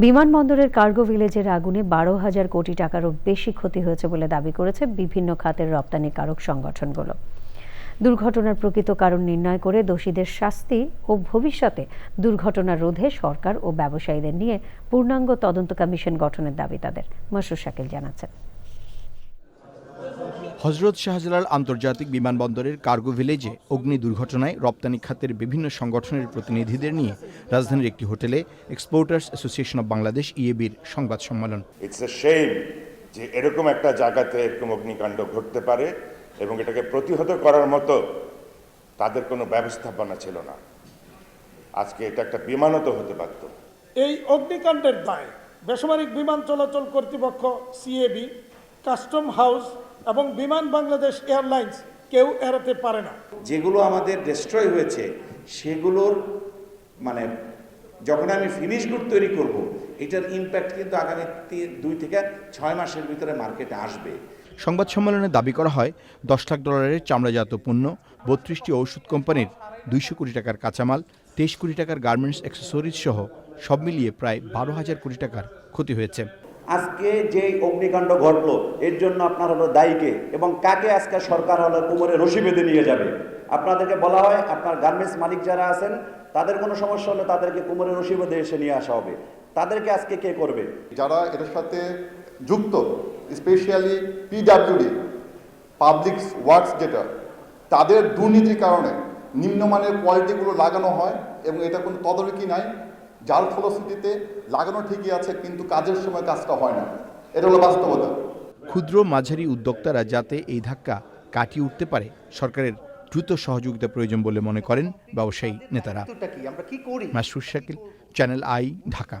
বিমানবন্দরের কার্গো ভিলেজের আগুনে বারো হাজার কোটি টাকারও বেশি ক্ষতি হয়েছে বলে দাবি করেছে বিভিন্ন খাতের রপ্তানিকারক সংগঠনগুলো। দুর্ঘটনার প্রকৃত কারণ নির্ণয় করে দোষীদের শাস্তি ও ভবিষ্যতে দুর্ঘটনা রোধে সরকার ও ব্যবসায়ীদের নিয়ে পূর্ণাঙ্গ তদন্ত কমিশন গঠনের দাবি তাদের মশুর শাকিল জানাচ্ছেন। হজরত শাহজালাল আন্তর্জাতিক বিমানবন্দরের কার্গো ভিলেজে অগ্নি দুর্ঘটনায় রপ্তানি খাতের বিভিন্ন সংগঠনের প্রতিনিধিদের নিয়ে রাজধানীর একটি হোটেলে এক্সপোর্টার্স অ্যাসোসিয়েশন অব বাংলাদেশ ইএবির সংবাদ সম্মেলন। ইটস এ শেম যে এরকম একটা জায়গাতে এরকম অগ্নিকাণ্ড ঘটতে পারে এবং এটাকে প্রতিহত করার মতো তাদের কোনো ব্যবস্থাপনা ছিল না। আজকে এটা একটা বিমানও তো হতে পারত। এই অগ্নিকাণ্ডের দায় বেসামরিক বিমান চলাচল কর্তৃপক্ষ সিএবি কাস্টম হাউস এবং বিমান বাংলাদেশ এয়ারলাইন্স কেউ এড়াতে পারে না। যেগুলো আমাদের ডিস্ট্রয় হয়েছে সেগুলোর মানে যখন আমি ফিনিশ গুড তৈরি করব এটার ইম্প্যাক্ট কিন্তু আগামী দুই থেকে ছয় মাসের ভিতরে মার্কেটে আসবে। সংবাদ সম্মেলনে দাবি করা হয় দশ লাখ ডলারের চামড়াজাত পণ্য বত্রিশটি ঔষধ কোম্পানির দুইশো কোটি টাকার কাঁচামাল তেইশ কোটি টাকার গার্মেন্টস অ্যাক্সেসরিজ সহ সব মিলিয়ে প্রায় বারো হাজার কোটি টাকার ক্ষতি হয়েছে। আজকে যে অগ্নিকাণ্ড ঘটলো, এর জন্য আপনার হলো দায়ীকে এবং কাকে আজকে সরকার হলো কোমরে রশি বেঁধে নিয়ে যাবে? আপনাদেরকে বলা হয়, আপনার গার্মেন্টস মালিক যারা আছেন, তাদের কোনো সমস্যা হলে তাদেরকে কোমরে রশি বেঁধে এসে নিয়ে আসা হবে। তাদেরকে আজকে কে করবে? যারা এটার সাথে যুক্ত, স্পেশালি পিডাব্লিউডি পাবলিক ওয়ার্কস যেটা, তাদের দুর্নীতির কারণে নিম্নমানের কোয়ালিটিগুলো লাগানো হয় এবং এটা কোনো তদারকি নাই। যার ফলশ্রুতিতে লাগানো ঠিকই আছে কিন্তু কাজের সময় কাজটা হয় না। এটা হলো বাস্তবতা। ক্ষুদ্র মাঝারি উদ্যোক্তারা যাতে এই ধাক্কা কাটিয়ে উঠতে পারে সরকারের দ্রুত সহযোগিতা প্রয়োজন বলে মনে করেন ব্যবসায়ী নেতারা। কি? আমরা কি করি? Masrur Shakil channel I Dhaka.